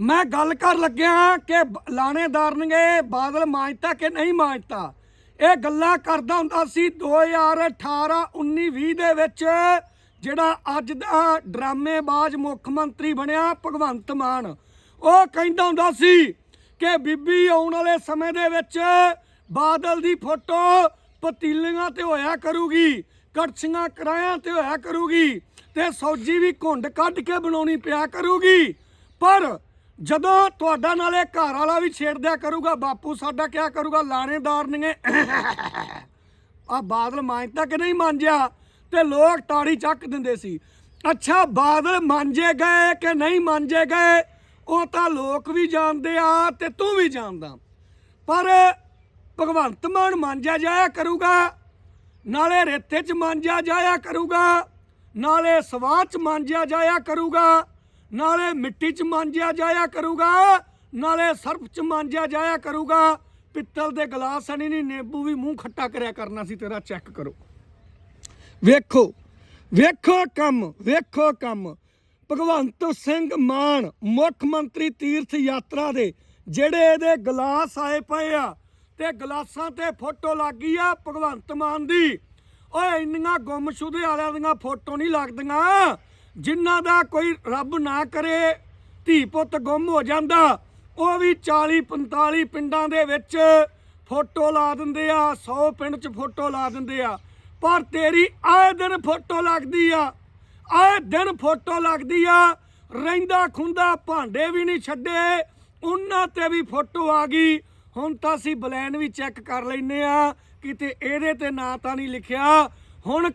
ਮੈਂ ਗੱਲ ਕਰ ਲੱਗਿਆ ਕਿ ਬ- ਲਾਣੇਦਾਰ ਨੇ ਬਾਦਲ ਮਾਂਜਤਾ ਕਿ ਨਹੀਂ ਮਾਂਜਤਾ? ਇਹ ਗੱਲਾਂ ਕਰਦਾ ਹੁੰਦਾ ਸੀ 2018 19 20 ਦੇ ਵਿੱਚ, ਜਿਹੜਾ ਅੱਜ ਦਾ ਡਰਾਮੇਬਾਜ਼ ਮੁੱਖ ਮੰਤਰੀ ਬਣਿਆ ਭਗਵੰਤ ਮਾਨ। ਉਹ ਕਹਿੰਦਾ ਹੁੰਦਾ ਸੀ ਕਿ ਬੀਬੀ ਆਉਣ ਵਾਲੇ ਸਮੇਂ ਦੇ ਵਿੱਚ ਬਾਦਲ ਦੀ ਫੋਟੋ ਪਤੀਲੀਆਂ ਤੇ ਹੋਇਆ ਕਰੂਗੀ, ਕੜਛੀਆਂ ਕਰਾਇਆਂ ਤੇ ਹੋਇਆ ਕਰੂਗੀ ਤੇ ਸੌਜੀ ਵੀ ਘੁੰਡ ਕੱਢ ਕੇ ਬਣਾਉਣੀ ਪਿਆ ਕਰੂਗੀ। ਪਰ ਜਦੋਂ ਤੁਹਾਡਾ ਨਾਲੇ ਘਰ ਵਾਲਾ ਵੀ ਛੇੜਦਿਆ ਕਰੂਗਾ, ਬਾਪੂ ਸਾਡਾ ਕਿਆ ਕਰੂਗਾ? ਲਾਣੇਦਾਰ ਨੇ ਆ ਬਾਦਲ ਮਾਂਜਤਾ ਕਿ ਨਹੀਂ ਮਾਂਜਿਆ? ਤੇ ਲੋਕ ਤਾੜੀ ਚੱਕ ਦਿੰਦੇ ਸੀ। ਅੱਛਾ, ਬਾਦਲ ਮਾਂਜੇ ਗਏ ਕਿ ਨਹੀਂ ਮਾਂਜੇ ਗਏ? ਉਹ ਤਾਂ ਲੋਕ ਵੀ ਜਾਣਦੇ ਆ ਤੇ ਤੂੰ ਵੀ ਜਾਣਦਾ। ਪਰ ਭਗਵੰਤ ਮਾਨ ਮਾਂਜਿਆ ਜਾਇਆ ਕਰੂਗਾ, ਨਾਲੇ ਰੇਤੇ 'ਚ ਮਾਂਜਿਆ ਜਾਇਆ ਕਰੂਗਾ, ਨਾਲੇ ਸਵਾਹ 'ਚ ਮਾਂਜਿਆ ਜਾਇਆ ਕਰੂਗਾ ਨਾਲੇ ਮਿੱਟੀ 'ਚ ਮਾਂਜਿਆ ਜਾਇਆ ਕਰੂਗਾ, ਨਾਲੇ ਸਰਫ 'ਚ ਮਾਂਜਿਆ ਜਾਇਆ ਕਰੂਗਾ। ਪਿੱਤਲ ਦੇ ਗਲਾਸ ਅਣੀ ਨਹੀਂ ਨਿੰਬੂ ਵੀ ਮੂੰਹ ਖੱਟਾ ਕਰਿਆ ਕਰਨਾ ਸੀ, ਤੇਰਾ ਚੈੱਕ ਕਰੋ। ਵੇਖੋ ਵੇਖੋ ਕੰਮ ਵੇਖੋ ਕੰਮ। ਭਗਵੰਤ ਸਿੰਘ ਮਾਨ, ਮੁੱਖ ਮੰਤਰੀ ਤੀਰਥ ਯਾਤਰਾ ਦੇ, ਜਿਹੜੇ ਇਹਦੇ ਗਲਾਸ ਆਏ ਪਏ ਆ, ਤੇ ਗਲਾਸਾਂ ਤੇ ਫੋਟੋ ਲੱਗੀ ਆ ਭਗਵੰਤ ਮਾਨ ਦੀ। ਓਏ, ਇੰਨੀਆਂ ਗੁੰਮਸ਼ੁਦੇ ਵਾਲਿਆਂ ਦੀਆਂ ਫੋਟੋ ਨਹੀਂ ਲੱਗਦੀਆਂ। ਜਿਨ੍ਹਾਂ ਦਾ ਕੋਈ ਰੱਬ ਨਾ ਕਰੇ, ਧੀ ਪੁੱਤ ਗੁੰਮ ਹੋ ਜਾਂਦਾ, ਉਹ ਵੀ 40 45 ਪਿੰਡਾਂ ਦੇ ਵਿੱਚ ਫੋਟੋ ਲਾ ਦਿੰਦੇ ਆ 100 ਪਿੰਡ 'ਚ ਫੋਟੋ ਲਾ ਦਿੰਦੇ ਆ। ਪਰ ਤੇਰੀ ਆਏ ਦਿਨ ਫੋਟੋ ਲੱਗਦੀ ਆ, ਆਏ ਦਿਨ ਫੋਟੋ ਲੱਗਦੀ ਆ, ਰਹਿੰਦਾ ਖੁੰਦਾ ਭਾਂਡੇ ਵੀ ਨਹੀਂ ਛੱਡੇ, ਉਹਨਾਂ ਤੇ ਵੀ ਫੋਟੋ ਆ ਗਈ। ਹੁਣ ਤਾਂ ਅਸੀਂ ਬਲੈਨ ਵੀ ਚੈੱਕ ਕਰ ਲੈਨੇ ਆ, ਕਿਤੇ ਇਹਦੇ ਤੇ ਨਾਂ ਤਾਂ ਨਹੀਂ ਲਿਖਿਆ। ਹੁਣ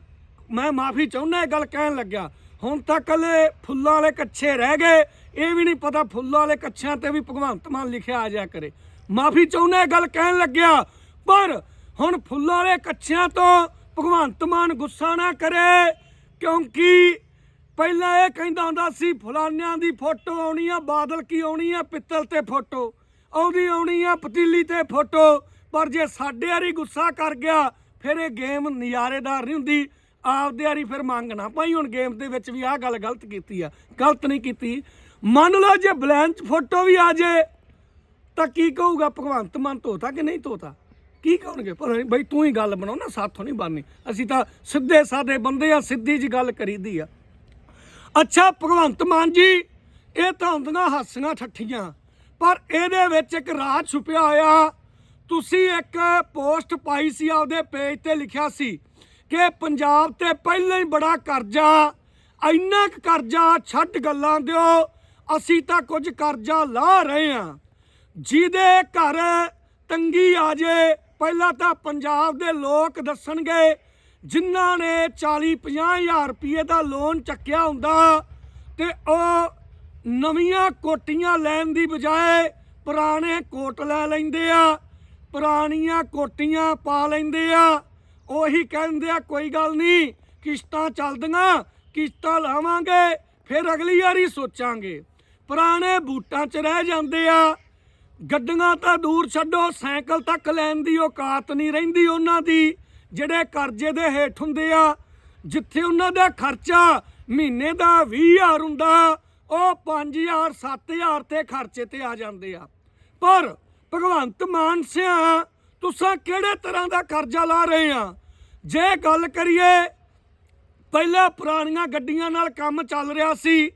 ਮੈਂ ਮਾਫੀ ਚਾਹੁੰਦਾ ਇਹ ਗੱਲ ਕਹਿਣ ਲੱਗਿਆ। ਹੁਣ ਤਾਂ ਕੱਲੇ ਫੁੱਲਾਂ ਵਾਲੇ ਕੱਛੇ ਰਹਿ ਗਏ। ਇਹ ਵੀ ਨਹੀਂ ਪਤਾ ਫੁੱਲਾਂ ਵਾਲੇ ਕੱਛਿਆਂ ਤੇ ਵੀ ਭਗਵੰਤ ਮਾਨ ਲਿਖਿਆ ਆ ਜਾਇਆ ਕਰੇ। ਮਾਫੀ ਚਾਹੁੰਦਾ ਇਹ ਗੱਲ ਕਹਿਣ ਲੱਗਿਆ, ਪਰ ਹੁਣ ਫੁੱਲਾਂ ਵਾਲੇ ਕੱਛਿਆਂ ਤੋਂ ਭਗਵੰਤ ਮਾਨ ਗੁੱਸਾ ਨਾ ਕਰੇ, ਕਿਉਂਕਿ ਪਹਿਲਾਂ ਇਹ ਕਹਿੰਦਾ ਹੁੰਦਾ ਸੀ ਫਲਾਨਿਆਂ ਦੀ ਫੋਟੋ ਆਉਣੀ ਆ, ਬਾਦਲ ਕੀ ਆਉਣੀ ਆ, ਪਿੱਤਲ ਤੇ ਫੋਟੋ। ਆਉਂਦੀ ਆਉਣੀ ਆ, ਪਤੀਲੀ ਤੇ ਫੋਟੋ। ਪਰ ਜੇ ਸਾਡੇ ਵਾਰੀ ਗੁੱਸਾ ਕਰ ਗਿਆ, ਫਿਰ ਇਹ ਗੇਮ ਨਜ਼ਾਰੇਦਾਰ ਨਹੀਂ ਹੁੰਦੀ। ਆਪਦੇ ਵਾਰੀ ਫਿਰ ਮੰਗਣਾ। ਭਾਈ ਹੁਣ ਗੇਮ ਦੇ ਵਿੱਚ ਵੀ ਆਹ ਗੱਲ ਗਲਤ ਕੀਤੀ ਆ। ਗਲਤ ਨਹੀਂ ਕੀਤੀ। ਮੰਨ ਲਓ ਜੇ ਬਲੈਂਚ ਫੋਟੋ ਵੀ ਆ ਜੇ, ਤਾਂ ਕੀ ਕਹੂਗਾ ਭਗਵੰਤ? ਮਾਨ ਧੋਤਾ ਕਿ ਨਹੀਂ ਧੋਤਾ? ਕੀ ਕਹਣਗੇ? ਪਰ ਬਈ ਤੂੰ ਹੀ ਗੱਲ ਬਣਾਉ ਨਾ, ਸਾਥੋਂ ਨਹੀਂ ਬਣਨੀ। ਅਸੀਂ ਤਾਂ ਸਿੱਧੇ ਸਾਦੇ ਬੰਦੇ ਆ, ਸਿੱਧੀ ਜੀ ਗੱਲ ਕਰੀਦੀ ਆ। ਅੱਛਾ, ਭਗਵੰਤ ਮਾਨ ਜੀ, ਇਹ ਤਾਂ ਹੁੰਦੀਆਂ ਹਾਸੀਆਂ ਠੱਠੀਆਂ। ਪਰ ਇਹਦੇ ਵਿੱਚ ਇੱਕ ਰਾਜ ਛੁਪਿਆ ਹੋਇਆ। ਤੁਸੀਂ ਇੱਕ ਪੋਸਟ ਪਾਈ ਸੀ, ਆਪਦੇ ਪੇਜ ਤੇ ਲਿਖਿਆ ਸੀ। ਕਿ ਪੰਜਾਬ ਤੇ ਪਹਿਲਾਂ ਹੀ ਬੜਾ ਕਰਜ਼ਾ, ਇੰਨਾ ਕੁ ਕਰਜ਼ਾ ਛੱਡ ਗੱਲਾਂ ਦਿਓ, ਅਸੀਂ ਤਾਂ ਕੁਝ ਕਰਜ਼ਾ ਲਾ ਰਹੇ ਹਾਂ। ਜਿਹਦੇ ਘਰ ਤੰਗੀ ਆ ਜੇ, ਪਹਿਲਾਂ ਤਾਂ ਪੰਜਾਬ ਦੇ ਲੋਕ ਦੱਸਣਗੇ, ਜਿਨ੍ਹਾਂ ਨੇ 40 ਹਜ਼ਾਰ ਰੁਪਏ ਦਾ ਲੋਨ ਚੱਕਿਆ ਹੁੰਦਾ ਤੇ ਉਹ ਨਵੀਆਂ ਕੋਟੀਆਂ ਲੈਣ ਦੀ ਬਜਾਏ ਪੁਰਾਣੇ ਕੋਟ ਲੈ ਲੈਂਦੇ ਆ, ਪੁਰਾਣੀਆਂ ਕੋਟੀਆਂ ਪਾ ਲੈਂਦੇ ਆ। ਉਹੀ ਕਹਿੰਦੇ ਆ, ਕੋਈ ਗੱਲ ਨਹੀਂ, ਕਿਸ਼ਤਾਂ ਚੱਲਦੀਆਂ, ਕਿਸ਼ਤਾਂ ਲਾਵਾਂਗੇ, ਫਿਰ ਅਗਲੀ ਵਾਰੀ ਸੋਚਾਂਗੇ। ਪੁਰਾਣੇ ਬੂਟਾਂ 'ਚ ਰਹਿ ਜਾਂਦੇ ਆ, ਗੱਡੀਆਂ ਤਾਂ ਦੂਰ ਛੱਡੋ, ਸਾਈਕਲ ਤੱਕ ਲੈਣ ਦੀ ਔਕਾਤ ਨਹੀਂ ਰਹਿੰਦੀ ਉਹਨਾਂ ਦੀ, ਜਿਹੜੇ ਕਰਜ਼ੇ ਦੇ ਹੇਠ ਹੁੰਦੇ ਆ, ਜਿੱਥੇ ਉਹਨਾਂ ਦਾ ਖਰਚਾ ਮਹੀਨੇ ਦਾ 20000 ਹੁੰਦਾ, ਉਹ 5000 7000 ਤੇ ਖਰਚੇ ਤੇ ਆ ਜਾਂਦੇ ਆ। ਪਰ ਭਗਵੰਤ ਮਾਨ ਸਿਆ, ਤੁਸੀਂ ਕਿਹੜੇ ਤਰ੍ਹਾਂ ਦਾ ਕਰਜ਼ਾ ਲਾ ਰਹੇ ਆ? ਜੇ ਗੱਲ ਕਰੀਏ, ਪਹਿਲਾਂ ਪੁਰਾਣੀਆਂ ਗੱਡੀਆਂ ਨਾਲ ਕੰਮ ਚੱਲ ਰਿਹਾ ਸੀ।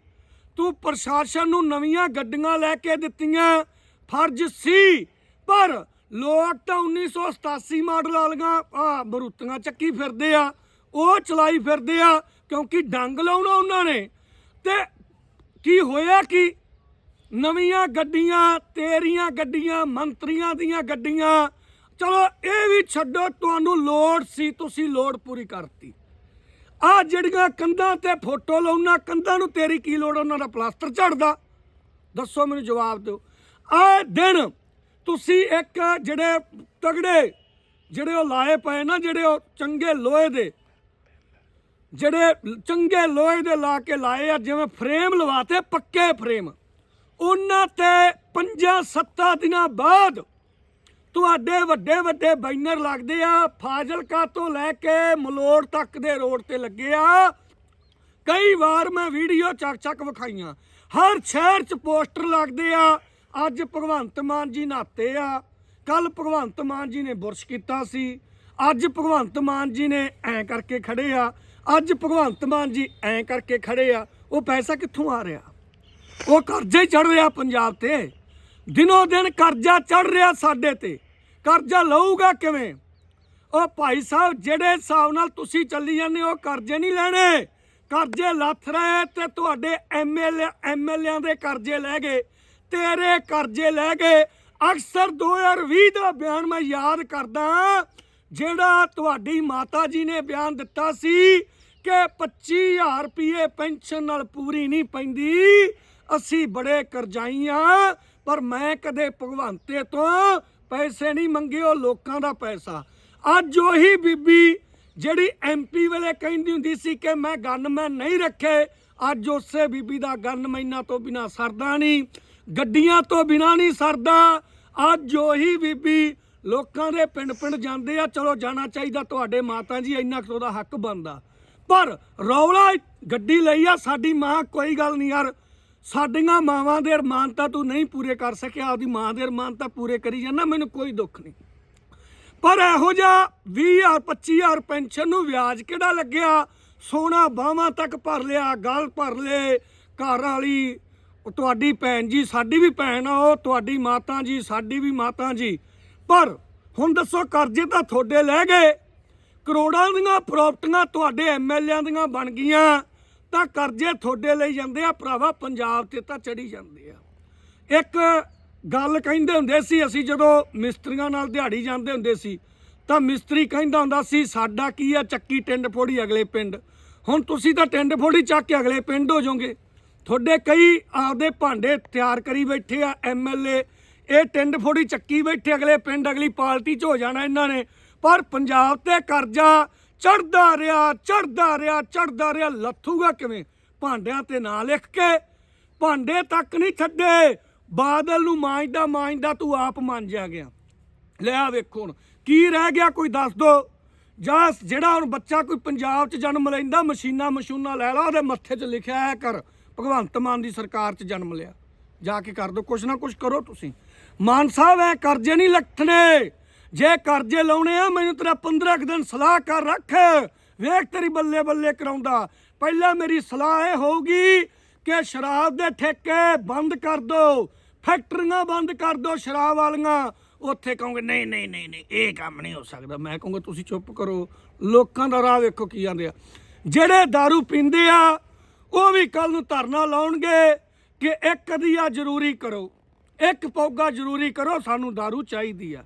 ਤੂੰ ਪ੍ਰਸ਼ਾਸਨ ਨੂੰ ਨਵੀਆਂ ਗੱਡੀਆਂ ਲੈ ਕੇ ਦਿੱਤੀਆਂ, ਫਰਜ਼ ਸੀ। ਪਰ ਲੋਕ ਤਾਂ 1987 ਮਾਡਲ ਵਾਲੀਆਂ, ਆ, ਬਰੂਤੀਆਂ ਚੱਕੀ ਫਿਰਦੇ ਆ। ਉਹ ਚਲਾਈ ਫਿਰਦੇ ਆ, ਕਿਉਂਕਿ ਡੰਗ ਲਾਉਣਾ ਉਹਨਾਂ ਨੇ। ਤੇ ਕੀ ਹੋਇਆ ਕਿ? ਨਵੀਆਂ ਗੱਡੀਆਂ, ਤੇਰੀਆਂ ਗੱਡੀਆਂ, ਮੰਤਰੀਆਂ ਦੀਆਂ ਗੱਡੀਆਂ ਚਲੋ ਇਹ ਵੀ ਛੱਡੋ, ਤੁਹਾਨੂੰ ਲੋੜ ਸੀ, ਤੁਸੀਂ ਲੋੜ ਪੂਰੀ ਕਰਤੀ। ਆ ਜਿਹੜੀਆਂ ਕੰਧਾਂ ਤੇ ਫੋਟੋ ਲਾਉਣਾ ਕੰਧਾਂ ਨੂੰ ਤੇਰੀ ਕੀ ਲੋੜ ਉਹਨਾਂ ਦਾ ਪਲਾਸਟਰ ਝੜਦਾ। ਦੱਸੋ ਮੈਨੂੰ ਜਵਾਬ ਦਿਓ। ਆ ਦਿਨ ਤੁਸੀਂ ਇੱਕ ਜਿਹੜੇ ਤਗੜੇ, ਜਿਹੜੇ ਉਹ ਲਾਏ ਪਏ ਨਾ, ਜਿਹੜੇ ਉਹ ਚੰਗੇ ਲੋਹੇ ਦੇ, ਜਿਹੜੇ ਚੰਗੇ ਲੋਹੇ ਦੇ ਲਾ ਕੇ ਲਾਏ ਆ, ਜਿਵੇਂ ਫਰੇਮ ਲਵਾਤੇ, ਪੱਕੇ ਫਰੇਮ। ਉਹਨਾਂ ਤੇ 5-7 ਦਿਨਾਂ ਬਾਅਦ ਤੁਹਾਡੇ ਵੱਡੇ ਵੱਡੇ ਬੈਨਰ ਲੱਗਦੇ ਆ, ਫਾਜ਼ਿਲਕਾ ਤੋਂ ਲੈ ਕੇ ਮਲੋੜ ਤੱਕ ਦੇ ਰੋਡ ਤੇ ਲੱਗੇ ਆ। ਕਈ ਵਾਰ ਮੈਂ ਵੀਡੀਓ ਚੱਕ ਚੱਕ ਵਿਖਾਈਆਂ। ਹਰ ਸ਼ਹਿਰ 'ਚ ਪੋਸਟਰ ਲੱਗਦੇ ਆ, ਅੱਜ ਭਗਵੰਤ ਮਾਨ ਜੀ ਨਹਾਤੇ ਆ। ਕੱਲ ਭਗਵੰਤ ਮਾਨ ਜੀ ਨੇ ਬੁਰਸ਼ ਕੀਤਾ ਸੀ। ਅੱਜ ਭਗਵੰਤ ਮਾਨ ਜੀ ਨੇ ਐਂ ਕਰਕੇ ਖੜੇ ਆ। ਅੱਜ ਭਗਵੰਤ ਮਾਨ ਜੀ ਐਂ ਕਰਕੇ ਖੜੇ ਆ। ਉਹ ਪੈਸਾ ਕਿੱਥੋਂ ਆ ਰਿਹਾ? ਉਹ ਕਰਜ਼ੇ ਹੀ ਚੜ ਰਿਹਾ ਪੰਜਾਬ ਤੇ। ਦਿਨੋ ਦਿਨ ਕਰਜ਼ਾ ਚੜ ਰਿਹਾ ਸਾਡੇ ਤੇ। ਕਰਜ਼ਾ ਲਊਗਾ ਕਿਵੇਂ? ਉਹ ਭਾਈ ਸਾਹਿਬ, ਜਿਹੜੇ ਹਿਸਾਬ ਨਾਲ ਤੁਸੀਂ ਚੱਲੀ ਜਾਂਦੇ ਹੋ ਕਰਜ਼ੇ ਨਹੀਂ ਲੈਣੇ। ਕਰਜ਼ੇ ਲੱਥ ਰਹੇ ਤੇ ਤੁਹਾਡੇ ਐਮਐਲਏ ਐਮਐਲਏਆਂ ਦੇ ਕਰਜ਼ੇ ਲੈ ਗਏ। ਤੇਰੇ ਕਰਜ਼ੇ ਲੈ ਗਏ। ਅਕਸਰ 2020 ਦਾ ਬਿਆਨ ਮੈਂ ਯਾਦ ਕਰਦਾ ਜਿਹੜਾ ਤੁਹਾਡੀ ਮਾਤਾ ਜੀ ਨੇ ਬਿਆਨ ਦਿੱਤਾ ਸੀ ਕਿ 25000 ਰੁਪਏ ਪੈਨਸ਼ਨ ਨਾਲ ਪੂਰੀ ਨਹੀਂ ਪੈਂਦੀ। ਅਸੀਂ ਬੜੇ ਕਰਜ਼ਾਈ ਆ ਪਰ ਮੈਂ ਕਦੇ ਭਗਵੰਤੇ ਤੋਂ ਪੈਸੇ ਨਹੀਂ ਮੰਗੇ, ਉਹ ਲੋਕਾਂ ਦਾ ਪੈਸਾ। ਅੱਜ ਉਹੀ ਬੀਬੀ ਜਿਹੜੀ ਐਮਪੀ ਵੇਲੇ ਕਹਿੰਦੀ ਹੁੰਦੀ ਸੀ ਕਿ ਮੈਂ ਗਨਮੈਨ ਨਹੀਂ ਰੱਖੇ, ਅੱਜ ਉਸੇ ਬੀਬੀ ਦਾ ਗਨ ਗਨਮੈਨਾਂ ਤੋਂ ਬਿਨਾ ਸਰਦਾ ਨਹੀਂ, ਗੱਡੀਆਂ ਤੋਂ ਬਿਨਾ ਨਹੀਂ ਸਰਦਾ। ਅੱਜ ਉਹੀ ਬੀਬੀ ਲੋਕਾਂ ਦੇ ਪਿੰਡ ਪਿੰਡ ਜਾਂਦੇ ਆ, ਚਲੋ ਜਾਣਾ ਚਾਹੀਦਾ ਤੁਹਾਡੇ ਮਾਤਾ ਜੀ, ਇੰਨਾ ਕੁ ਉਹਦਾ ਹੱਕ ਬਣਦਾ। ਪਰ ਰੌਲਾ, ਗੱਡੀ ਲਈ ਆ, ਸਾਡੀ ਮਾਂ, ਕੋਈ ਗੱਲ ਨਹੀਂ ਯਾਰ। ਸਾਡੀਆਂ ਮਾਵਾਂ ਦੇ ਅਰਮਾਨ ਤਾਂ ਤੂੰ ਨਹੀਂ ਪੂਰੇ ਕਰ ਸਕਿਆ, ਆਪਦੀ ਮਾਂ ਦੇ ਅਰਮਾਨ ਤਾਂ ਪੂਰੇ ਕਰੀ ਜਾਂਦਾ, ਮੈਨੂੰ ਕੋਈ ਦੁੱਖ ਨਹੀਂ। ਪਰ ਇਹੋ ਜਿਹਾ 20000 25000 ਪੈਨਸ਼ਨ ਨੂੰ ਵਿਆਜ ਕਿਹੜਾ ਲੱਗਿਆ? ਸੋਨਾ ਬਾਹਾਂ ਤੱਕ ਭਰ ਲਿਆ, ਗਲ ਭਰ ਲਏ, ਘਰ ਵਾਲੀ ਤੁਹਾਡੀ ਭੈਣ ਜੀ, ਸਾਡੀ ਵੀ ਭੈਣ ਆ, ਉਹ ਤੁਹਾਡੀ ਮਾਤਾ ਜੀ, ਸਾਡੀ ਵੀ ਮਾਤਾ ਜੀ। ਪਰ ਹੁਣ ਦੱਸੋ, ਕਰਜ਼ੇ ਤਾਂ ਤੁਹਾਡੇ ਲੈ ਗਏ। ਕਰੋੜਾਂ ਦੀਆਂ ਪ੍ਰਾਪਰਟੀਆਂ ਤੁਹਾਡੇ ਐਮਐਲਏਆਂ ਦੀਆਂ ਬਣ ਗਈਆਂ। ਤਾਂ ਕਰਜ਼ੇ ਤੁਹਾਡੇ ਲਈ ਜਾਂਦੇ ਆ, ਭਰਾਵਾ ਪੰਜਾਬ ਤੇ ਤਾਂ ਚੜੀ ਜਾਂਦੇ ਆ। ਇੱਕ ਗੱਲ ਕਹਿੰਦੇ ਹੁੰਦੇ ਸੀ, ਅਸੀਂ ਜਦੋਂ ਮਿਸਤਰੀਆਂ ਨਾਲ ਦਿਹਾੜੀ ਜਾਂਦੇ ਹੁੰਦੇ ਸੀ, ਤਾਂ ਮਿਸਤਰੀ ਕਹਿੰਦਾ ਹੁੰਦਾ ਸੀ, ਸਾਡਾ ਕੀ ਆ, ਚੱਕੀ ਟਿੰਡ ਫੋੜੀ ਅਗਲੇ ਪਿੰਡ। ਹੁਣ ਤੁਸੀਂ ਤਾਂ ਟਿੰਡ ਫੋੜੀ ਚੱਕ ਕੇ ਅਗਲੇ ਪਿੰਡ ਹੋ ਜਾਓਗੇ। ਤੁਹਾਡੇ ਕਈ ਆਪਦੇ ਭਾਂਡੇ ਤਿਆਰ ਕਰੀ ਬੈਠੇ ਆ ਐਮਐਲਏ ਇਹ ਟਿੰਡ ਫੋੜੀ ਚੱਕੀ ਬੈਠੇ ਅਗਲੇ ਪਿੰਡ, ਅਗਲੀ ਪਾਰਟੀ 'ਚ ਹੋ ਜਾਣਾ ਇਹਨਾਂ ਨੇ। ਪਰ ਪੰਜਾਬ ਤੇ ਕਰਜ਼ਾ ਚੜਦਾ ਰਿਹਾ ਚੜਦਾ ਰਿਹਾ ਚੜਦਾ ਰਿਹਾ। ਲੱਥੂਗਾ ਕਿਵੇਂ? ਭਾਂਡਿਆਂ ਤੇ ਨਾਂ ਲਿਖ ਕੇ। ਭਾਂਡੇ ਤੱਕ ਨਹੀਂ ਛੱਡੇ। ਬਾਦਲ ਨੂੰ ਮਾਂਜਦਾ ਮਾਂਜਦਾ ਤੂੰ ਆਪ ਮਾਂਜਿਆ ਗਿਆ। ਲੈ ਆ ਵੇਖੋ ਹੁਣ, ਕੀ ਰਹਿ ਗਿਆ ਕੋਈ ਦੱਸ ਦੋ। ਜਾਂ ਜਿਹੜਾ ਹੁਣ ਬੱਚਾ ਕੋਈ ਪੰਜਾਬ 'ਚ ਜਨਮ ਲੈਂਦਾ, ਮਸ਼ੀਨਾਂ ਮਸ਼ੂਨਾਂ ਲੈ ਲਾ, ਉਹਦੇ ਮੱਥੇ 'ਚ ਲਿਖਿਆ ਹੈ ਕਰ। ਭਗਵੰਤ ਮਾਨ ਦੀ ਸਰਕਾਰ 'ਚ ਜਨਮ ਲਿਆ। ਜਾ ਕੇ ਕਰ ਦੋ, ਕੁਛ ਨਾ ਕੁਛ ਕਰੋ ਤੁਸੀਂ। ਮਾਨ ਸਾਹਿਬ ਐ ਕਰਜ਼ੇ ਨਹੀਂ ਲੱਥਣੇ। ਜੇ ਕਰਜ਼ੇ ਲਾਉਣੇ ਆ ਮੈਨੂੰ ਤੇਰਾ 15 ਕੁ ਦਿਨ ਸਲਾਹ ਕਰ ਰੱਖ ਵੇਖ ਤੇਰੀ ਬੱਲੇ ਬੱਲੇ ਕਰਾਉਂਦਾ ਪਹਿਲਾਂ ਮੇਰੀ ਸਲਾਹ ਇਹ ਹੋਊਗੀ ਕਿ ਸ਼ਰਾਬ ਦੇ ਠੇਕੇ ਬੰਦ ਕਰ ਦੋ ਫੈਕਟਰੀਆਂ ਬੰਦ ਕਰ ਦੋ ਸ਼ਰਾਬ ਵਾਲੀਆਂ ਉੱਥੇ ਕਹੋਗੇ ਨਹੀਂ ਨਹੀਂ ਨਹੀਂ ਨਹੀਂ ਇਹ ਕੰਮ ਨਹੀਂ ਹੋ ਸਕਦਾ ਮੈਂ ਕਹੂੰਗਾ ਤੁਸੀਂ ਚੁੱਪ ਕਰੋ ਲੋਕਾਂ ਦਾ ਰਾਹ ਵੇਖੋ ਕੀ ਜਾਂਦੇ ਆ ਜਿਹੜੇ दारू ਪੀਂਦੇ ਆ ਉਹ ਵੀ ਕੱਲ ਨੂੰ ਧਰਨਾ ਲਾਉਣਗੇ ਕਿ ਇੱਕ ਅਧੀਆ ਜ਼ਰੂਰੀ ਕਰੋ ਇੱਕ ਪੌਗਾ ਜ਼ਰੂਰੀ ਕਰੋ ਸਾਨੂੰ दारू ਚਾਹੀਦੀ ਆ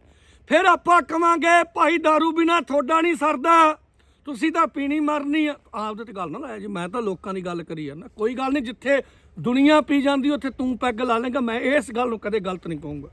ਫਿਰ ਆਪਾਂ ਕਵਾਂਗੇ, ਭਾਈ दारू ਬਿਨਾ ਤੁਹਾਡਾ ਨਹੀਂ ਸਰਦਾ। ਤੁਸੀਂ ਤਾਂ ਪੀਣੀ ਮਰਨੀ ਆ। ਆਪਦੇ ਤੇ ਗੱਲ ਨਾ ਲਾਇਆ ਜੀ, ਮੈਂ ਤਾਂ ਲੋਕਾਂ ਦੀ ਗੱਲ ਕਰੀ ਜਾਂਦਾ। ਕੋਈ ਗੱਲ ਨਹੀਂ, ਜਿੱਥੇ ਦੁਨੀਆ ਪੀ ਜਾਂਦੀ, ਉੱਥੇ ਤੂੰ ਪੈਗ ਲਾ ਲੇਗਾ ਮੈਂ ਇਸ ਗੱਲ ਨੂੰ ਕਦੇ ਗਲਤ ਨਹੀਂ ਕਹੂੰਗਾ।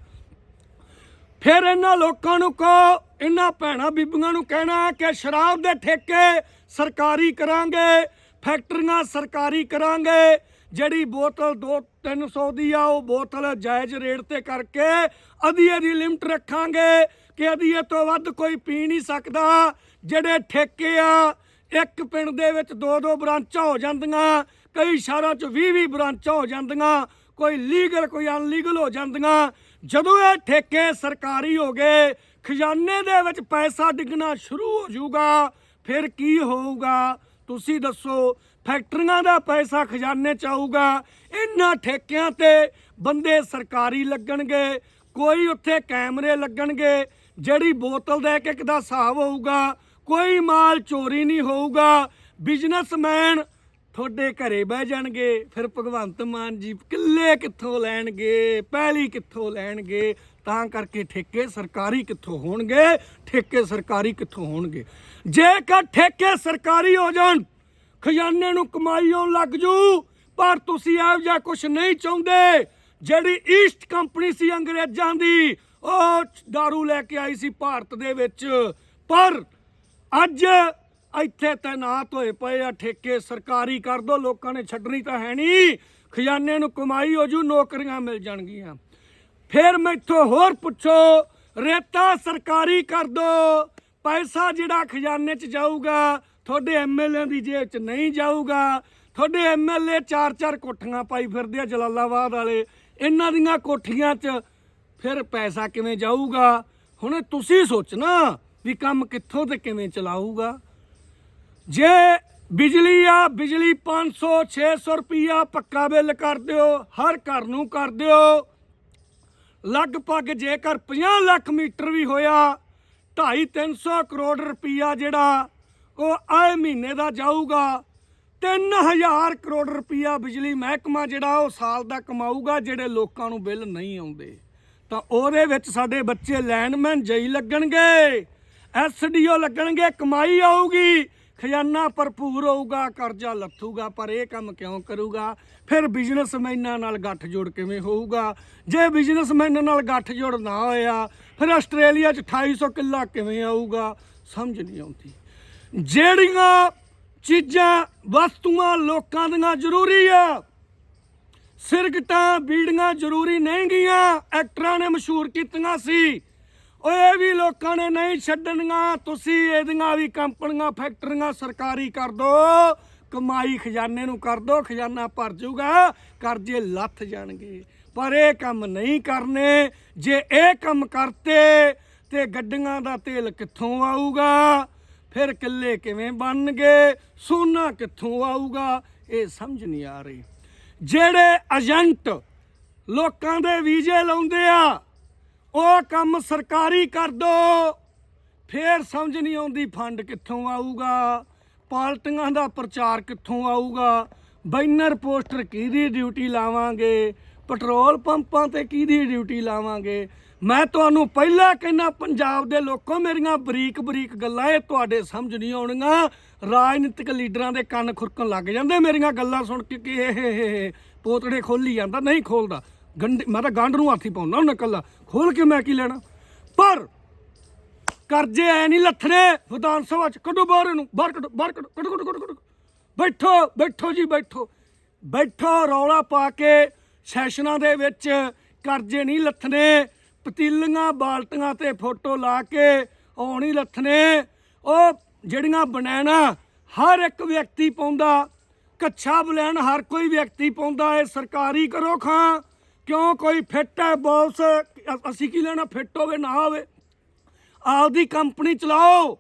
ਫਿਰ ਇਹਨਾਂ ਲੋਕਾਂ ਨੂੰ ਕਹੋ, ਇਹਨਾਂ ਭੈਣਾਂ ਬੀਬੀਆਂ ਨੂੰ ਕਹਿਣਾ ਕਿ ਸ਼ਰਾਬ ਦੇ ਠੇਕੇ ਸਰਕਾਰੀ ਕਰਾਂਗੇ, ਫੈਕਟਰੀਆਂ ਸਰਕਾਰੀ ਕਰਾਂਗੇ, ਜਿਹੜੀ ਬੋਤਲ 2 300 ਦੀ ਆ, ਉਹ ਬੋਤਲ ਜਾਇਜ਼ ਰੇਟ ਤੇ ਕਰਕੇ ਅਧੀਏ ਦੀ ਲਿਮਟ ਰੱਖਾਂਗੇ ਕਿ ਅਧੀਏ ਤੋਂ ਵੱਧ ਕੋਈ ਪੀ ਨਹੀਂ ਸਕਦਾ। ਜਿਹੜੇ ਠੇਕੇ ਆ, ਇੱਕ ਪਿੰਡ ਦੇ ਵਿੱਚ ਦੋ ਦੋ ਬ੍ਰਾਂਚਾਂ ਹੋ ਜਾਂਦੀਆਂ, ਕਈ ਸ਼ਹਿਰਾਂ 'ਚ 20 20 ਬ੍ਰਾਂਚਾਂ ਹੋ ਜਾਂਦੀਆਂ, ਕੋਈ ਲੀਗਲ, ਕੋਈ ਅਨਲੀਗਲ ਹੋ ਜਾਂਦੀਆਂ। ਜਦੋਂ ਇਹ ਠੇਕੇ ਸਰਕਾਰੀ ਹੋ ਗਏ, ਖਜ਼ਾਨੇ ਦੇ ਵਿੱਚ ਪੈਸਾ ਡਿੱਗਣਾ ਸ਼ੁਰੂ ਹੋ ਜਾਊਗਾ, ਫਿਰ ਕੀ ਹੋਊਗਾ? ਤੁਸੀਂ ਦੱਸੋ। ਫੈਕਟਰੀਆਂ ਦਾ ਪੈਸਾ ਖਜ਼ਾਨੇ ਚ ਆਊਗਾ, ਇਹਨਾਂ ਠੇਕਿਆਂ ਤੇ ਬੰਦੇ ਸਰਕਾਰੀ ਲੱਗਣਗੇ, ਕੋਈ ਉੱਥੇ ਕੈਮਰੇ ਲੱਗਣਗੇ, ਜਿਹੜੀ ਬੋਤਲ ਦੇ ਇੱਕ ਇੱਕ ਦਾ ਹਿਸਾਬ ਹੋਊਗਾ, ਕੋਈ ਮਾਲ ਚੋਰੀ ਨਹੀਂ ਹੋਊਗਾ, ਬਿਜ਼ਨਸਮੈਨ ਤੁਹਾਡੇ ਘਰੇ ਬਹਿ ਜਾਣਗੇ, ਫਿਰ ਭਗਵੰਤ ਮਾਨ ਜੀ ਕਿੱਲੇ ਕਿੱਥੋਂ ਲੈਣਗੇ ਪਹਿਲੀ ਕਿੱਥੋਂ ਲੈਣਗੇ, ਤਾਂ ਕਰਕੇ ਠੇਕੇ ਸਰਕਾਰੀ ਕਿੱਥੋਂ ਹੋਣਗੇ, ਠੇਕੇ ਸਰਕਾਰੀ ਕਿੱਥੋਂ ਹੋਣਗੇ? ਜੇਕਰ ਠੇਕੇ ਸਰਕਾਰੀ ਹੋ ਜਾਣ ਖਜ਼ਾਨੇ ਨੂੰ ਕਮਾਈ ਆਉਣ ਲੱਗ ਜੂ, ਪਰ ਤੁਸੀਂ ਇਹੋ ਜਿਹਾ ਕੁਝ ਨਹੀਂ ਚਾਹੁੰਦੇ, ਜਿਹੜੀ ਈਸਟ ਕੰਪਨੀ ਸੀ ਅੰਗਰੇਜ਼ਾਂ ਦੀ। ਉਹ दारू ਲੈ ਕੇ ਆਈ ਸੀ ਭਾਰਤ ਦੇ ਵਿੱਚ। ਪਰ ਅੱਜ ਇੱਥੇ ਤੈਨਾਤ ਹੋਏ ਪਏ ਆ, ਠੇਕੇ ਸਰਕਾਰੀ ਕਰ ਦੋ, ਲੋਕਾਂ ਨੇ ਛੱਡਣੀ ਤਾਂ ਹੈ ਨਹੀਂ। ਖਜ਼ਾਨੇ ਨੂੰ ਕਮਾਈ ਹੋ ਜੂ, ਨੌਕਰੀਆਂ ਮਿਲ ਜਾਣਗੀਆਂ। ਫਿਰ ਮੈਥੋਂ ਹੋਰ ਪੁੱਛੋ, ਰੇਤਾ ਸਰਕਾਰੀ ਕਰ ਦੋ, ਪੈਸਾ ਜਿਹੜਾ ਖਜ਼ਾਨੇ 'ਚ ਜਾਊਗਾ ਤੁਹਾਡੇ ਐਮਐਲਏ ਦੀ ਜੇਬ 'ਚ ਨਹੀਂ ਜਾਊਗਾ। ਤੁਹਾਡੇ ਐਮਐਲਏ ਚਾਰ ਚਾਰ ਕੋਠੀਆਂ ਪਾਈ ਫਿਰਦੇ ਆ ਜਲਾਲਾਬਾਦ ਵਾਲੇ। ਇਹਨਾਂ ਦੀਆਂ ਕੋਠੀਆਂ 'ਚ ਫਿਰ ਪੈਸਾ ਕਿਵੇਂ ਜਾਊਗਾ? ਹੁਣ ਤੁਸੀਂ ਸੋਚਣਾ ਵੀ ਕੰਮ ਕਿੱਥੋਂ ਤੇ ਕਿਵੇਂ ਚਲਾਊਗਾ। ਜੇ ਬਿਜਲੀ ਆ, ਬਿਜਲੀ 500 600 ਰੁਪਿਆ ਪੱਕਾ ਬਿੱਲ ਕਰ ਦਿਓ, ਹਰ ਘਰ ਨੂੰ ਕਰ ਦਿਓ। ਲਗਭਗ ਜੇਕਰ 50 ਲੱਖ ਮੀਟਰ ਵੀ ਹੋਇਆ 2.5 300 ਕਰੋੜ ਰੁਪਿਆ ਜਿਹੜਾ ਉਹ ਆਏ ਮਹੀਨੇ ਦਾ ਜਾਊਗਾ। 3000 ਕਰੋੜ ਰੁਪਿਆ ਬਿਜਲੀ ਮਹਿਕਮਾ ਜਿਹੜਾ ਉਹ ਸਾਲ ਦਾ ਕਮਾਊਗਾ, ਜਿਹੜੇ ਲੋਕਾਂ ਨੂੰ ਬਿੱਲ ਨਹੀਂ ਆਉਂਦੇ। ਤਾਂ ਉਹਦੇ ਵਿੱਚ ਸਾਡੇ ਬੱਚੇ ਲੈਂਡਮੈਨ ਜਈ ਲੱਗਣਗੇ ਐਸਡੀਓ ਲੱਗਣਗੇ, ਕਮਾਈ ਆਊਗੀ, ਖਜ਼ਾਨਾ ਭਰਪੂਰ ਹੋਊਗਾ ਕਰਜ਼ਾ ਲੱਥੂਗਾ, ਪਰ ਇਹ ਕੰਮ ਕਿਉਂ ਕਰੂਗਾ? ਫਿਰ ਬਿਜ਼ਨਸਮੈਨਾਂ ਨਾਲ ਗੱਠ ਜੋੜ ਕਿਵੇਂ ਹੋਊਗਾ? ਜੇ ਬਿਜ਼ਨਸਮੈਨਾਂ ਨਾਲ ਗੱਠ ਜੋੜ ਨਾ ਹੋਇਆ, ਫਿਰ ਆਸਟ੍ਰੇਲੀਆ 'ਚ 2800 ਕਿੱਲਾ ਕਿਵੇਂ ਆਊਗਾ? ਸਮਝ ਨਹੀਂ ਆਉਂਦੀ। ਜਿਹੜੀਆਂ ਚੀਜ਼ਾਂ, ਵਸਤੂਆਂ ਲੋਕਾਂ ਦੀਆਂ ਜ਼ਰੂਰੀ ਆ, ਸਿਰਕਟਾਂ, ਬੀੜੀਆਂ ਜ਼ਰੂਰੀ ਨਹੀਂ ਗੀਆਂ ਐਕਟਰਾਂ ਨੇ ਮਸ਼ਹੂਰ ਕੀਤੀਆਂ ਸੀ। ਓਏ ਵੀ ਲੋਕਾਂ ਨੇ ਨਹੀਂ ਛੱਡਣੀਆਂ, ਤੁਸੀਂ ਇਹਦੀਆਂ ਵੀ ਕੰਪਨੀਆਂ, ਫੈਕਟਰੀਆਂ ਸਰਕਾਰੀ ਕਰ ਦੋ, ਕਮਾਈ ਖਜ਼ਾਨੇ ਨੂੰ ਕਰ ਦੋ, ਖਜ਼ਾਨਾ ਭਰ ਜਾਊਗਾ ਕਰਜ਼ੇ ਲੱਥ ਜਾਣਗੇ। ਪਰ ਇਹ ਕੰਮ ਨਹੀਂ ਕਰਨੇ, ਜੇ ਇਹ ਕੰਮ ਕਰਤੇ, ਤੇ ਗੱਡੀਆਂ ਦਾ ਤੇਲ ਕਿੱਥੋਂ ਆਊਗਾ? ਫਿਰ ਕਿੱਲੇ ਕਿਵੇਂ ਬਣਨਗੇ ਸੋਨਾ ਕਿੱਥੋਂ ਆਊਗਾ? ਇਹ ਸਮਝ ਨਹੀਂ ਆ ਰਹੀ। ਜਿਹੜੇ ਏਜੰਟ ਲੋਕਾਂ ਦੇ ਵੀਜ਼ੇ ਲਾਉਂਦੇ ਆ, ਉਹ ਕੰਮ ਸਰਕਾਰੀ ਕਰ ਦੋ। ਫੇਰ ਸਮਝ ਨਹੀਂ ਆਉਂਦੀ ਫੰਡ ਕਿੱਥੋਂ ਆਊਗਾ ਪਾਰਟੀਆਂ ਦਾ ਪ੍ਰਚਾਰ ਕਿੱਥੋਂ ਆਊਗਾ, ਬੈਨਰ ਪੋਸਟਰ ਕਿਹਦੀ ਡਿਊਟੀ ਲਾਵਾਂਗੇ, ਪੈਟਰੋਲ ਪੰਪਾਂ ਤੇ ਕਿਹਦੀ ਡਿਊਟੀ ਲਾਵਾਂਗੇ ਮੈਂ ਤੁਹਾਨੂੰ ਪਹਿਲਾਂ ਕਹਿੰਦਾ, ਪੰਜਾਬ ਦੇ ਲੋਕੋ, ਮੇਰੀਆਂ ਬਰੀਕ ਬਰੀਕ ਗੱਲਾਂ, ਇਹ ਤੁਹਾਡੇ ਸਮਝ ਨਹੀਂ ਆਉਣੀਆਂ। ਰਾਜਨੀਤਿਕ ਲੀਡਰਾਂ ਦੇ ਕੰਨ ਖੁਰਕਣ ਲੱਗ ਜਾਂਦੇ ਮੇਰੀਆਂ ਗੱਲਾਂ ਸੁਣ ਕੇ ਕਿ ਇਹ ਪੋਤੜੇ ਖੋਲੀ ਜਾਂਦਾ, ਨਹੀਂ ਖੋਲਦਾ। ਗੰਢ, ਮੈਂ ਤਾਂ ਗੰਢ ਨੂੰ ਹੱਥੀ ਪਾਉਂਦਾ ਉਹਨਾਂ ਕੱਲਾ ਖੋਲ ਕੇ ਮੈਂ ਕੀ ਲੈਣਾ? ਪਰ ਕਰਜ਼ੇ ਐ ਨਹੀਂ ਲੱਥਣੇ, ਵਿਧਾਨ ਸਭਾ ਚ ਕੱਢੋ ਬਾਹਰ ਨੂੰ ਬਾਹਰ ਕੱਢੋ ਬਾਹਰ ਕੱਢੋ ਕੱਢੋ ਕੱਢੋ ਕੱਢੋ ਕੱਢੋ। ਬੈਠੋ ਬੈਠੋ ਜੀ, ਬੈਠੋ। ਬੈਠੋ ਰੌਲਾ ਪਾ ਕੇ ਸੈਸ਼ਨਾਂ ਦੇ ਵਿੱਚ ਕਰਜ਼ੇ ਨਹੀਂ ਲੱਥਣੇ ਪਤੀਲੀਆਂ ਬਾਲਟੀਆਂ ਤੇ ਫੋਟੋ ਲਾ ਕੇ ਉਹ ਨਹੀਂ ਲੱਥਣੇ ਉਹ ਜਿਹੜੀਆਂ ਬਨੈਣਾ ਹਰ ਇੱਕ ਵਿਅਕਤੀ ਪਾਉਂਦਾ। ਕੱਛਾ ਬਲੈਣ ਹਰ ਕੋਈ ਵਿਅਕਤੀ ਪਾਉਂਦਾ ਹੈ ਸਰਕਾਰੀ ਕਰੋ ਖਾਂ। ਕਿਉਂ? ਕੋਈ ਫਿੱਟ ਹੈ ਬੌਸ, ਅਸੀਂ ਕੀ ਲੈਣਾ, ਫਿੱਟ ਹੋਵੇ, ਨਾ ਹੋਵੇ। ਆਪਦੀ ਕੰਪਨੀ ਚਲਾਓ,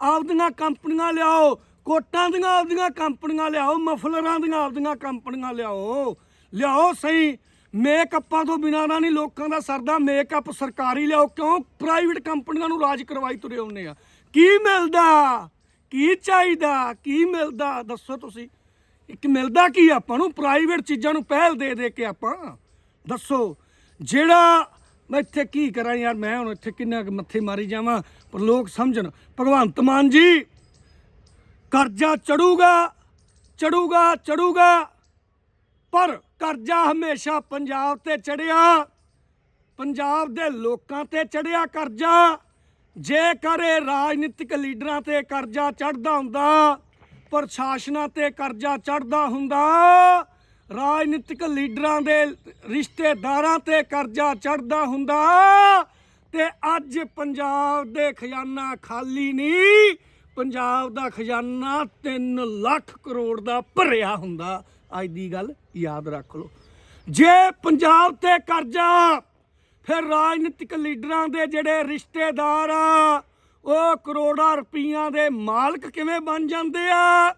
ਆਪਦੀਆਂ ਕੰਪਨੀਆਂ ਲਿਆਓ, ਕੋਟਾਂ ਦੀਆਂ ਆਪਦੀਆਂ ਕੰਪਨੀਆਂ ਲਿਆਓ, ਮਫਲਰਾਂ ਦੀਆਂ ਆਪਦੀਆਂ ਕੰਪਨੀਆਂ ਲਿਆਓ। ਲਿਆਓ ਸਹੀ ਮੇਕਅਪਾਂ ਤੋਂ ਬਿਨਾਂ ਨਾ ਨਹੀਂ, ਲੋਕਾਂ ਦਾ ਸਰਦਾ ਮੇਕਅਪ ਸਰਕਾਰੀ ਲਿਆਓ, ਕਿਉਂ? ਪ੍ਰਾਈਵੇਟ ਕੰਪਨੀਆਂ ਨੂੰ ਰਾਜ ਕਰਵਾਈ ਤੁਰੇ ਹੁੰਨੇ ਆ। ਕੀ ਮਿਲਦਾ? ਕੀ ਚਾਹੀਦਾ? ਕੀ ਮਿਲਦਾ? ਦੱਸੋ ਤੁਸੀਂ। ਇੱਕ ਮਿਲਦਾ ਕੀ ਆਪਾਂ ਨੂੰ? ਪ੍ਰਾਈਵੇਟ ਚੀਜ਼ਾਂ ਨੂੰ ਪਹਿਲ ਦੇ ਦੇ ਕੇ ਆਪਾਂ। ਦੱਸੋ। ਜਿਹੜਾ ਮੈਂ ਇੱਥੇ ਕੀ ਕਰਾਂ ਯਾਰ, ਮੈਂ ਹੁਣ ਇੱਥੇ ਕਿੰਨਾ ਕੁ ਮੱਥੇ ਮਾਰੀ ਜਾਵਾਂ, ਪਰ ਲੋਕ ਸਮਝਣ। ਭਗਵੰਤ ਮਾਨ ਜੀ, ਕਰਜ਼ਾ ਚੜੂਗਾ ਚੜੂਗਾ ਚੜੂਗਾ, ਪਰ ਕਰਜ਼ਾ ਹਮੇਸ਼ਾ ਪੰਜਾਬ ਤੇ ਚੜਿਆ। ਪੰਜਾਬ ਦੇ ਲੋਕਾਂ ਤੇ ਚੜਿਆ ਕਰਜ਼ਾ। ਜੇਕਰ ਇਹ ਰਾਜਨੀਤਿਕ ਲੀਡਰਾਂ ਤੇ ਕਰਜ਼ਾ ਚੜਦਾ ਹੁੰਦਾ, ਪ੍ਰਸ਼ਾਸਨਾਂ ਤੇ ਕਰਜ਼ਾ ਚੜਦਾ ਹੁੰਦਾ, ਰਾਜਨੀਤਿਕ ਲੀਡਰਾਂ ਦੇ ਰਿਸ਼ਤੇਦਾਰਾਂ ਤੇ ਕਰਜ਼ਾ ਚੜਦਾ ਹੁੰਦਾ, ਤੇ ਅੱਜ ਪੰਜਾਬ ਦੇ ਖਜ਼ਾਨਾ ਖਾਲੀ ਨਹੀਂ, ਪੰਜਾਬ ਦਾ ਖਜ਼ਾਨਾ 3 ਲੱਖ ਕਰੋੜ ਦਾ ਭਰਿਆ ਹੁੰਦਾ। ਅੱਜ ਦੀ ਗੱਲ ਯਾਦ ਰੱਖ ਲਓ। ਜੇ ਪੰਜਾਬ ਤੇ ਕਰਜ਼ਾ, ਫਿਰ ਰਾਜਨੀਤਿਕ ਲੀਡਰਾਂ ਦੇ ਜਿਹੜੇ ਰਿਸ਼ਤੇਦਾਰ ਆ, ਉਹ ਕਰੋੜਾਂ ਰੁਪਈਆਂ ਦੇ ਮਾਲਕ ਕਿਵੇਂ ਬਣ ਜਾਂਦੇ ਆ?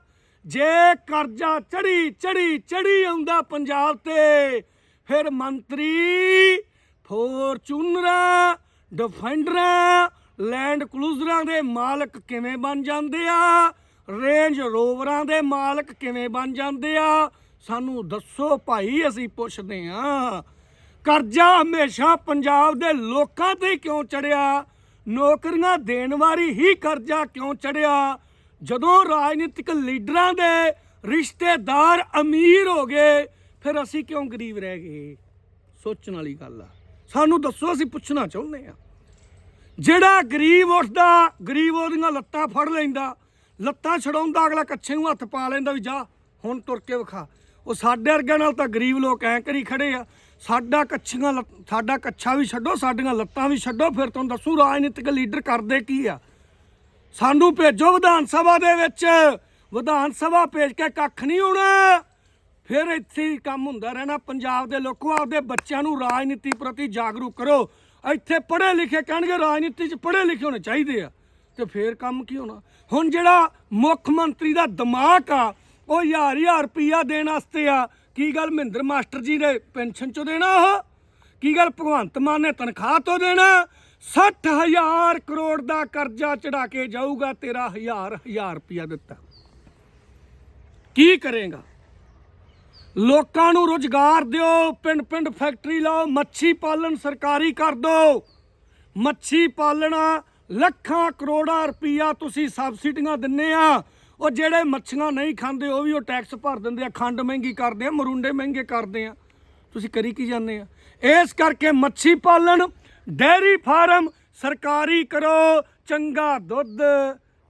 ਜੇ ਕਰਜ਼ਾ ਚੜੀ ਚੜੀ ਚੜੀ ਆਉਂਦਾ ਪੰਜਾਬ ਤੇ, ਫਿਰ ਮੰਤਰੀ ਫੋਰਚੂਨਰਾਂ, ਡਿਫੈਂਡਰਾਂ, ਲੈਂਡ ਕਲੂਜ਼ਰਾਂ ਦੇ ਮਾਲਕ ਕਿਵੇਂ ਬਣ ਜਾਂਦੇ ਆ? ਰੇਂਜ ਰੋਵਰਾਂ ਦੇ ਮਾਲਕ ਕਿਵੇਂ ਬਣ ਜਾਂਦੇ ਆ? ਸਾਨੂੰ ਦੱਸੋ ਭਾਈ, ਅਸੀਂ ਪੁੱਛਦੇ ਹਾਂ, ਕਰਜ਼ਾ ਹਮੇਸ਼ਾ ਪੰਜਾਬ ਦੇ ਲੋਕਾਂ ਤੇ ਕਿਉਂ ਚੜਿਆ? ਨੌਕਰੀਆਂ ਦੇਣ ਵਾਲੀ ਹੀ ਕਰਜ਼ਾ ਕਿਉਂ ਚੜਿਆ? ਜਦੋਂ ਰਾਜਨੀਤਿਕ ਲੀਡਰਾਂ ਦੇ ਰਿਸ਼ਤੇਦਾਰ ਅਮੀਰ ਹੋ ਗਏ, ਫਿਰ ਅਸੀਂ ਕਿਉਂ ਗਰੀਬ ਰਹਿ ਗਏ? ਸੋਚਣ ਵਾਲੀ ਗੱਲ ਆ। ਸਾਨੂੰ ਦੱਸੋ, ਅਸੀਂ ਪੁੱਛਣਾ ਚਾਹੁੰਦੇ ਆ ਜਿਹੜਾ ਗਰੀਬ ਉੱਠਦਾ, ਗਰੀਬ ਉਹਦੀਆਂ ਲੱਤਾਂ ਫੜ ਲੈਂਦਾ, ਲੱਤਾਂ ਛਡਾਉਂਦਾ, ਅਗਲਾ ਕੱਛੇ ਨੂੰ ਹੱਥ ਪਾ ਲੈਂਦਾ ਵੀ ਜਾ, ਹੁਣ ਤੁਰ ਕੇ ਵਿਖਾ। ਉਹ ਸਾਡੇ ਵਰਗਿਆਂ ਨਾਲ ਤਾਂ ਗਰੀਬ ਲੋਕ ਐਂ ਕਰੀ ਖੜੇ ਆ। ਸਾਡਾ ਕੱਛੀਆਂ ਲੱਤ- ਸਾਡਾ ਕੱਛਾ ਵੀ ਛੱਡੋ, ਸਾਡੀਆਂ ਲੱਤਾਂ ਵੀ ਛੱਡੋ, ਫਿਰ ਤੁਹਾਨੂੰ ਦੱਸੂ ਰਾਜਨੀਤਿਕ ਲੀਡਰ ਕਰਦੇ ਕੀ ਆ। ਸਾਨੂੰ ਭੇਜੋ ਵਿਧਾਨ ਸਭਾ ਦੇ ਵਿੱਚ। ਵਿਧਾਨ ਸਭਾ ਭੇਜ ਕੇ ਕੱਖ ਨਹੀਂ ਹੋਣਾ। ਫਿਰ ਇੱਥੇ ਹੀ ਕੰਮ ਹੁੰਦਾ ਰਹਿਣਾ। ਪੰਜਾਬ ਦੇ ਲੋਕੋ, ਆਪਦੇ ਬੱਚਿਆਂ ਨੂੰ ਰਾਜਨੀਤੀ ਪ੍ਰਤੀ ਜਾਗਰੂਕ ਕਰੋ। ਇੱਥੇ ਪੜ੍ਹੇ ਲਿਖੇ ਕਹਿਣਗੇ, ਰਾਜਨੀਤੀ 'ਚ ਪੜ੍ਹੇ ਲਿਖੇ ਹੋਣੇ ਚਾਹੀਦੇ ਆ। ਤੇ ਫਿਰ ਕੰਮ ਕੀ ਹੋਣਾ? ਹੁਣ ਜਿਹੜਾ ਮੁੱਖ ਮੰਤਰੀ ਦਾ ਦਿਮਾਗ ਆ ਉਹ ਹਜ਼ਾਰ ਹਜ਼ਾਰ ਰੁਪਈਆ ਦੇਣ ਵਾਸਤੇ ਆ। ਕੀ ਗੱਲ ਮਹਿੰਦਰ ਮਾਸਟਰ ਜੀ ਨੇ ਪੈਨਸ਼ਨ ਚੋਂ ਦੇਣਾ ਉਹ? ਕੀ ਗੱਲ ਭਗਵੰਤ ਮਾਨ ਨੇ ਤਨਖਾਹ ਤੋਂ ਦੇਣਾ? 60000 ਕਰੋੜ ਦਾ ਕਰਜ਼ਾ ਚੜਾ ਕੇ ਜਾਊਗਾ, ਤੇਰਾ ਹਜ਼ਾਰ ਹਜ਼ਾਰ ਰੁਪਈਆ ਦਿੱਤਾ। ਕੀ ਕਰੇਗਾ? ਲੋਕਾਂ ਨੂੰ ਰੁਜ਼ਗਾਰ ਦਿਓ, ਪਿੰਡ ਪਿੰਡ ਫੈਕਟਰੀ ਲਾਓ, ਮੱਛੀ ਪਾਲਣ ਸਰਕਾਰੀ ਕਰ ਦਿਓ ਮੱਛੀ ਪਾਲਣਾ ਲੱਖਾਂ ਕਰੋੜਾਂ ਰੁਪਈਆ ਤੁਸੀਂ ਸਬਸਿਡੀਆਂ ਦਿੰਨੇ ਆ। ਉਹ ਜਿਹੜੇ ਮੱਛੀਆਂ ਨਹੀਂ ਖਾਂਦੇ, ਉਹ ਵੀ ਉਹ ਟੈਕਸ ਭਰ ਦਿੰਦੇ ਆ, ਖੰਡ ਮਹਿੰਗੀ ਕਰਦੇ ਆ, ਮਰੁੰਡੇ ਮਹਿੰਗੇ ਕਰਦੇ ਆ। ਤੁਸੀਂ ਕਰੀ ਕੀ ਜਾਂਦੇ ਆ? ਇਸ ਕਰਕੇ ਮੱਛੀ ਪਾਲਣ ਡੈਰੀ ਫਾਰਮ ਸਰਕਾਰੀ ਕਰੋ, ਚੰਗਾ ਦੁੱਧ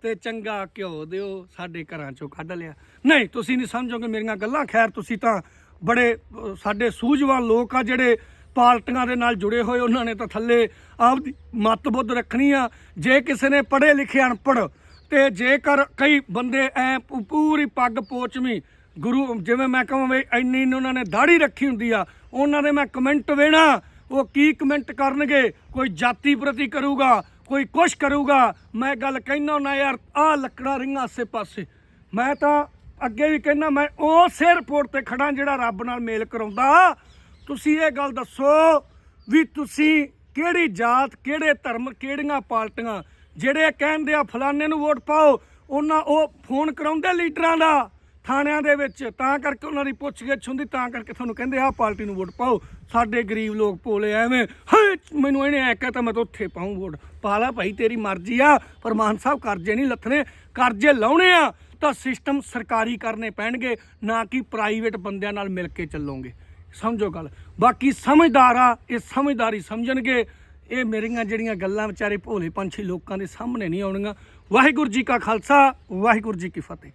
ਤੇ ਚੰਗਾ ਘਿਓ ਦਿਓ, ਸਾਡੇ ਘਰਾਂ ਚੋਂ ਕੱਢ ਲਿਆ। ਨਹੀਂ, ਤੁਸੀਂ ਨਹੀਂ ਸਮਝੋਗੇ ਮੇਰੀਆਂ ਗੱਲਾਂ? ਖੈਰ, ਤੁਸੀਂ ਤਾਂ ਬੜੇ, ਸਾਡੇ ਸੂਝਵਾਨ ਲੋਕ ਆ, ਜਿਹੜੇ ਪਾਰਟੀਆਂ ਦੇ ਨਾਲ ਜੁੜੇ ਹੋਏ, ਉਹਨਾਂ ਨੇ ਤਾਂ ਥੱਲੇ ਆਪਦੀ ਮੱਤ ਬੁੱਧ ਰੱਖਣੀ ਆ। ਜੇ ਕਿਸੇ ਨੇ ਪੜ੍ਹੇ ਲਿਖੇ ਅਨਪੜ੍ਹ ਤੇ ਜੇਕਰ ਕਈ ਬੰਦੇ ਐ ਪੂਰੀ ਪੱਗ ਪੋਚਵੀਂ ਗੁਰੂ, ਜਿਵੇਂ ਮੈਂ ਕਹਾਂ ਵੀ ਇੰਨੀ ਇੰਨੀ ਉਹਨਾਂ ਨੇ ਦਾੜੀ ਰੱਖੀ ਹੁੰਦੀ ਆ, ਉਹਨਾਂ ਦੇ ਮੈਂ ਕਮੈਂਟ ਵੇਣਾ ਉਹ ਕੀ ਕਮੈਂਟ ਕਰਨਗੇ, ਕੋਈ ਜਾਤੀ ਪ੍ਰਤੀ ਕਰੂਗਾ, ਕੋਈ ਕੁਛ ਕਰੂਗਾ, ਮੈਂ ਗੱਲ ਕਹਿਣਾ ਨਾ ਯਾਰ ਆ ਲੱਕੜਾਂ ਰਹੀਆਂ ਆਸੇ ਪਾਸੇ। ਮੈਂ ਤਾਂ ਅੱਗੇ ਵੀ ਕਹਿਣਾ ਮੈਂ ਉਸੇ ਰਿਪੋਰਟ ਤੇ ਖੜਾ ਜਿਹੜਾ ਰੱਬ ਨਾਲ ਮੇਲ ਕਰਾਉਂਦਾ। ਤੁਸੀਂ ਇਹ ਗੱਲ ਦੱਸੋ ਵੀ ਤੁਸੀਂ ਕਿਹੜੀ ਜਾਤ, ਕਿਹੜੇ ਧਰਮ, ਕਿਹੜੀਆਂ ਪਾਰਟੀਆਂ ਜਿਹੜੇ ਕਹਿੰਦੇ ਆ ਫਲਾਣੇ ਨੂੰ ਵੋਟ ਪਾਓ, ਉਹਨਾਂ ਉਹ ਫੋਨ ਕਰਾਉਂਦੇ ਲੀਡਰਾਂ ਦਾ ਥਾਣਿਆਂ ਦੇ ਵਿੱਚ। ਤਾਂ ਕਰਕੇ ਉਹਨਾਂ ਦੀ ਪੁੱਛਗਿੱਛ ਹੁੰਦੀ, ਤਾਂ ਕਰਕੇ ਤੁਹਾਨੂੰ ਕਹਿੰਦੇ ਆਹ ਪਾਰਟੀ ਨੂੰ ਵੋਟ ਪਾਓ। ਸਾਡੇ ਗਰੀਬ ਲੋਕ ਭੋਲੇ ਐਵੇਂ, ਹਾਏ, ਮੈਨੂੰ ਇਹਨੇ ਐ ਕਹਤਾ, ਮੈਂ ਤਾਂ ਉੱਥੇ ਪਾਉਂ ਵੋਟ। ਪਾ ਲਾ ਭਾਈ, ਤੇਰੀ ਮਰਜ਼ੀ ਆ ਪਰ ਮਾਨ ਸਾਹਿਬ, ਕਰਜ਼ੇ ਨਹੀਂ ਲੱਥਣੇ। ਕਰਜ਼ੇ ਲਾਉਣੇ ਆ, ਤਾਂ ਸਿਸਟਮ ਸਰਕਾਰੀ ਕਰਨੇ ਪੈਣਗੇ, ਨਾ ਕਿ ਪ੍ਰਾਈਵੇਟ ਬੰਦਿਆਂ ਨਾਲ ਮਿਲ ਕੇ ਚੱਲੋਗੇ। ਸਮਝੋ ਗੱਲ। ਬਾਕੀ ਸਮਝਦਾਰ ਆ, ਇਹ ਸਮਝਦਾਰੀ ਸਮਝਣਗੇ। ਇਹ ਮੇਰੀਆਂ ਜਿਹੜੀਆਂ ਗੱਲਾਂ ਵਿਚਾਰੇ ਭੋਲੇ ਪੰਛੀ ਲੋਕਾਂ ਦੇ ਸਾਹਮਣੇ ਨਹੀਂ ਆਉਣੀਆਂ। ਵਾਹਿਗੁਰੂ ਜੀ ਕਾ ਖਾਲਸਾ, ਵਾਹਿਗੁਰੂ ਜੀ ਕੀ ਫਤਿਹ।